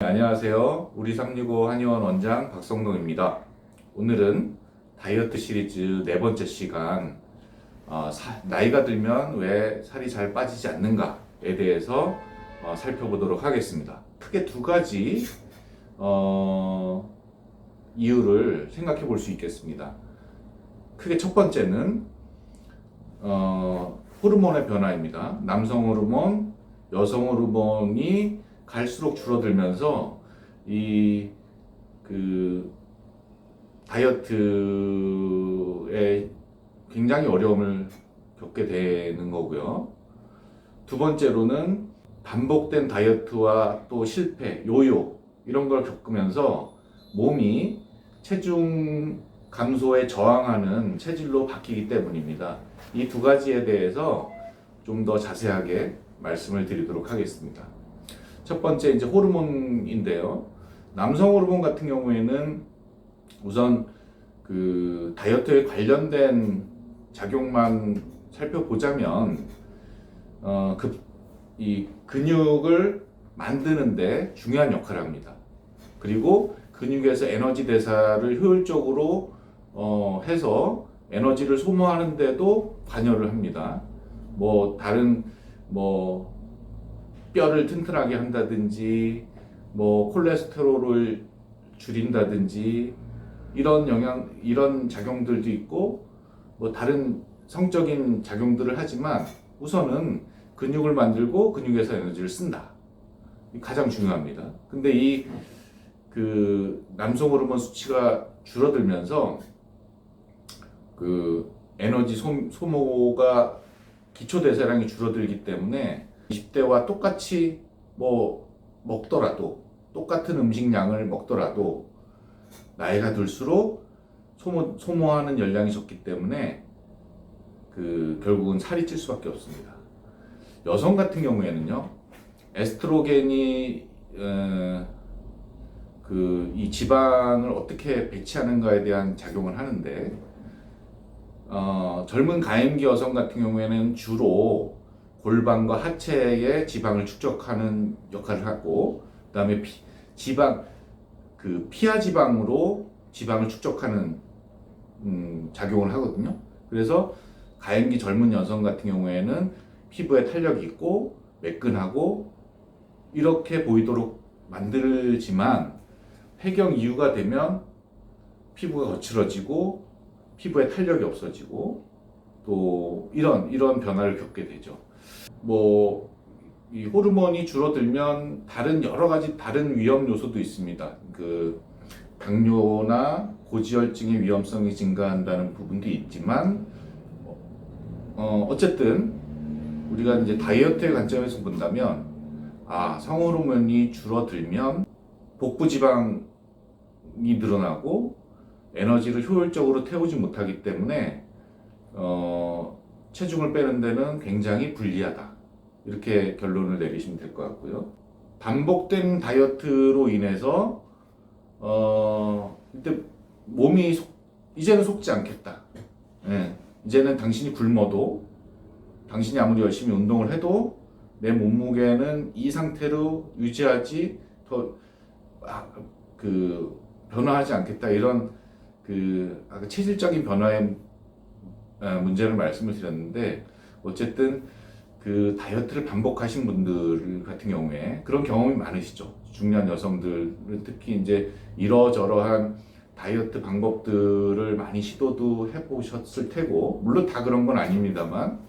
네, 안녕하세요. 우리 365 한의원 원장 박성동입니다. 오늘은 다이어트 시리즈 네 번째 시간, 어, 사- 나이가 들면 왜 살이 잘 빠지지 않는가에 대해서 어, 살펴보도록 하겠습니다. 크게 두 가지 어, 이유를 생각해 볼 수 있겠습니다. 크게 첫 번째는 어, 호르몬의 변화입니다. 남성 호르몬, 여성 호르몬이 갈수록 줄어들면서 이 그 다이어트에 굉장히 어려움을 겪게 되는 거고요. 두 번째로는 반복된 다이어트와 또 실패, 요요 이런 걸 겪으면서 몸이 체중 감소에 저항하는 체질로 바뀌기 때문입니다. 이 두 가지에 대해서 좀 더 자세하게 말씀을 드리도록 하겠습니다. 첫 번째 이제 호르몬인데요. 남성 호르몬 같은 경우에는 우선 그 다이어트에 관련된 작용만 살펴보자면 어 그 이 근육을 만드는데 중요한 역할을 합니다. 그리고 근육에서 에너지 대사를 효율적으로 어 해서 에너지를 소모하는데도 관여를 합니다. 뭐 다른 뭐 뼈를 튼튼하게 한다든지 뭐 콜레스테롤을 줄인다든지 이런 영향 이런 작용들도 있고 뭐 다른 성적인 작용들을 하지만 우선은 근육을 만들고 근육에서 에너지를 쓴다. 이 가장 중요합니다. 근데 이 그 남성 호르몬 수치가 줄어들면서 그 에너지 소, 소모가 기초 대사량이 줄어들기 때문에 20대와 똑같이 뭐 먹더라도 똑같은 음식량을 먹더라도 나이가 들수록 소모, 소모하는 열량이 적기 때문에 그 결국은 살이 찔 수밖에 없습니다. 여성 같은 경우에는요 에스트로겐이 그 이 지방을 어떻게 배치하는가에 대한 작용을 하는데 어, 젊은 가임기 여성 같은 경우에는 주로 골반과 하체의 지방을 축적하는 역할을 하고 그다음에 피, 지방 그 피하 지방으로 지방을 축적하는 음, 작용을 하거든요. 그래서 가임기 젊은 여성 같은 경우에는 피부에 탄력이 있고 매끈하고 이렇게 보이도록 만들지만 폐경 이후가 되면 피부가 거칠어지고 피부에 탄력이 없어지고 또 이런 이런 변화를 겪게 되죠. 뭐 이 호르몬이 줄어들면 다른 여러 가지 다른 위험 요소도 있습니다. 그 당뇨나 고지혈증의 위험성이 증가한다는 부분도 있지만 어 어쨌든 우리가 이제 다이어트의 관점에서 본다면 아 성호르몬이 줄어들면 복부 지방이 늘어나고 에너지를 효율적으로 태우지 못하기 때문에 어, 체중을 빼는 데는 굉장히 불리하다. 이렇게 결론을 내리시면 될 것 같고요. 반복된 다이어트로 인해서 어, 이때 몸이 속, 이제는 속지 않겠다. 예, 이제는 당신이 굶어도 당신이 아무리 열심히 운동을 해도 내 몸무게는 이 상태로 유지하지 더그 변화하지 않겠다 이런 그 체질적인 변화의 아, 문제를 말씀을 드렸는데 어쨌든 그 다이어트를 반복하신 분들 같은 경우에 그런 경험이 많으시죠. 중년 여성들은 특히 이제 이러저러한 다이어트 방법들을 많이 시도도 해보셨을 테고 물론 다 그런 건 아닙니다만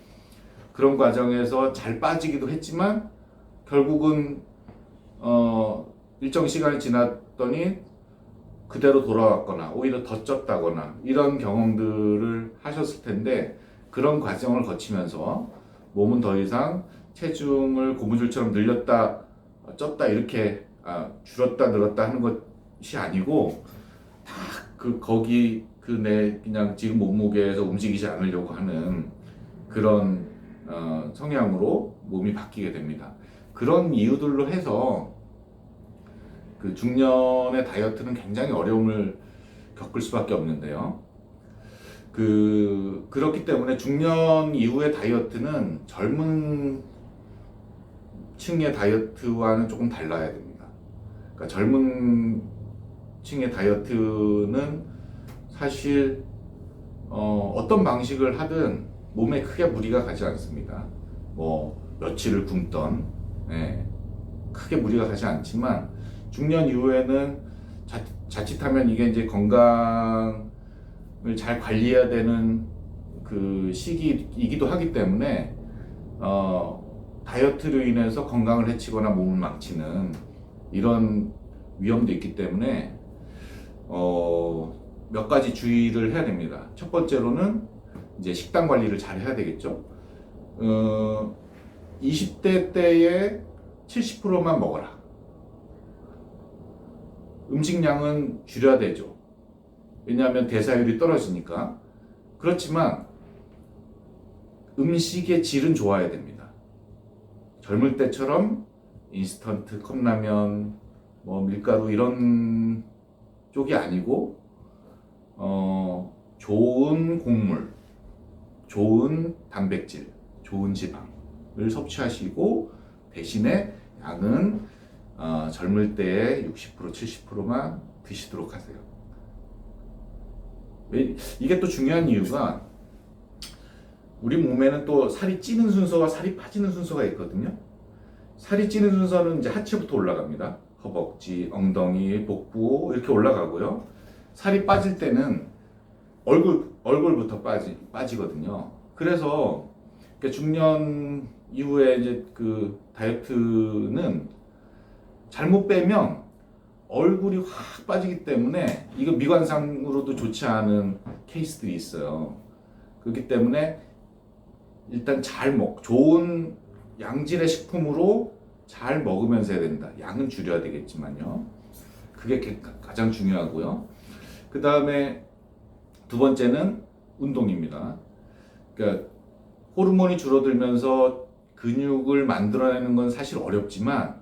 그런 과정에서 잘 빠지기도 했지만 결국은 어 일정 시간이 지났더니 그대로 돌아왔거나 오히려 더 쪘다거나 이런 경험들을 하셨을 텐데 그런 과정을 거치면서 몸은 더 이상 체중을 고무줄처럼 늘렸다 쪘다 이렇게 아, 줄었다 늘었다 하는 것이 아니고 다 그 거기 그 내 그냥 지금 몸무게에서 움직이지 않으려고 하는 그런 어, 성향으로 몸이 바뀌게 됩니다. 그런 이유들로 해서 그 중년의 다이어트는 굉장히 어려움을 겪을 수밖에 없는데요. 그 그렇기 때문에 중년 이후의 다이어트는 젊은 층의 다이어트와는 조금 달라야 됩니다. 그러니까 젊은 층의 다이어트는 사실 어, 어떤 방식을 하든 몸에 크게 무리가 가지 않습니다. 뭐 며칠을 굶던 예, 크게 무리가 가지 않지만 중년 이후에는 자, 자칫하면 이게 이제 건강을 잘 관리해야 되는 그 시기이기도 하기 때문에 어, 다이어트로 인해서 건강을 해치거나 몸을 망치는 이런 위험도 있기 때문에 어, 몇 가지 주의를 해야 됩니다. 첫 번째로는 이제 식단 관리를 잘 해야 되겠죠. 어, 20대 때에 70%만 먹어라. 음식량은 줄여야 되죠. 왜냐하면 대사율이 떨어지니까. 그렇지만 음식의 질은 좋아야 됩니다. 젊을 때처럼 인스턴트 컵라면, 뭐 밀가루 이런 쪽이 아니고 어, 좋은 곡물, 좋은 단백질, 좋은 지방을 섭취하시고 대신에 양은 어, 젊을 때의 60% 70%만 드시도록 하세요. 왜- 이게 또 중요한 이유가 우리 몸에는 또 살이 찌는 순서와 살이 빠지는 순서가 있거든요. 살이 찌는 순서는 이제 하체부터 올라갑니다. 허벅지, 엉덩이, 복부 이렇게 올라가고요. 살이 빠질 때는 얼굴 얼굴부터 빠지 빠지거든요. 그래서 중년 이후에 이제 그 다이어트는 잘못 빼면 얼굴이 확 빠지기 때문에 이거 미관상으로도 좋지 않은 케이스들이 있어요. 그렇기 때문에 일단 잘 먹, 좋은 양질의 식품으로 잘 먹으면서 해야 된다. 양은 줄여야 되겠지만요. 그게 게- 가장 중요하고요. 그 다음에 두 번째는 운동입니다. 그러니까 호르몬이 줄어들면서 근육을 만들어내는 건 사실 어렵지만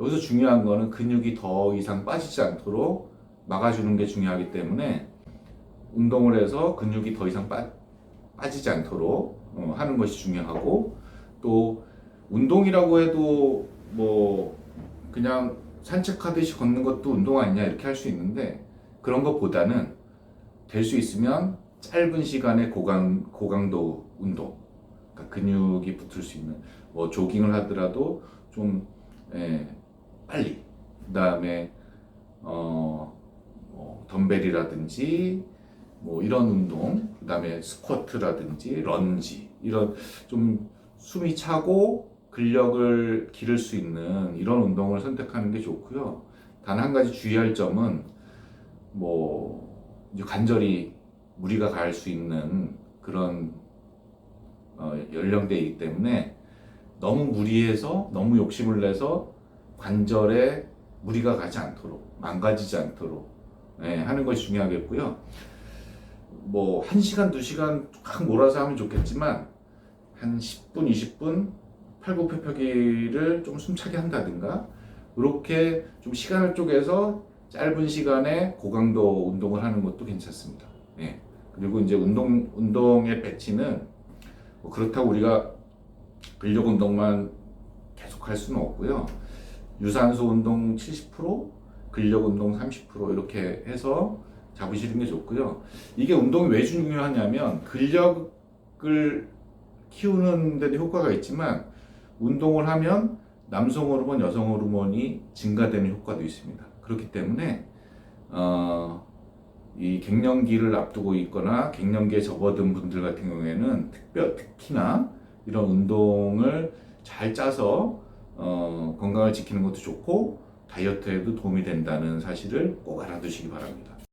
여기서 중요한 거는 근육이 더 이상 빠지지 않도록 막아주는 게 중요하기 때문에 운동을 해서 근육이 더 이상 빠, 빠지지 않도록 어, 하는 것이 중요하고 또 운동이라고 해도 뭐 그냥 산책하듯이 걷는 것도 운동 아니냐 이렇게 할 수 있는데 그런 것보다는 될 수 있으면 짧은 시간에 고강 고강도 운동 그러니까 근육이 붙을 수 있는 뭐 조깅을 하더라도 좀 예, 빨리 그 다음에 어, 뭐 덤벨이라든지 뭐 이런 운동 그 다음에 스쿼트라든지 런지 이런 좀 숨이 차고 근력을 기를 수 있는 이런 운동을 선택하는 게 좋고요. 단 한 가지 주의할 점은 뭐 관절이 무리가 갈 수 있는 그런 어, 연령대이기 때문에 너무 무리해서 너무 욕심을 내서 관절에 무리가 가지 않도록 망가지지 않도록 예, 하는 것이 중요하겠고요. 뭐 1시간, 2시간 확 몰아서 하면 좋겠지만 한 10분, 20분 팔굽혀펴기를 좀 숨차게 한다든가 이렇게 좀 시간을 쪼개서 짧은 시간에 고강도 운동을 하는 것도 괜찮습니다. 예. 그리고 이제 운동 운동의 배치는 뭐 그렇다고 우리가 근력 운동만 계속 할 수는 없고요. 유산소 운동 70%, 근력 운동 30% 이렇게 해서 잡으시는 게 좋고요. 이게 운동이 왜 중요하냐면 근력을 키우는 데도 효과가 있지만 운동을 하면 남성 호르몬, 여성 호르몬이 증가되는 효과도 있습니다. 그렇기 때문에 어, 이 갱년기를 앞두고 있거나 갱년기에 접어든 분들 같은 경우에는 특별 특히나 이런 운동을 잘 짜서 어, 건강을 지키는 것도 좋고 다이어트에도 도움이 된다는 사실을 꼭 알아두시기 바랍니다.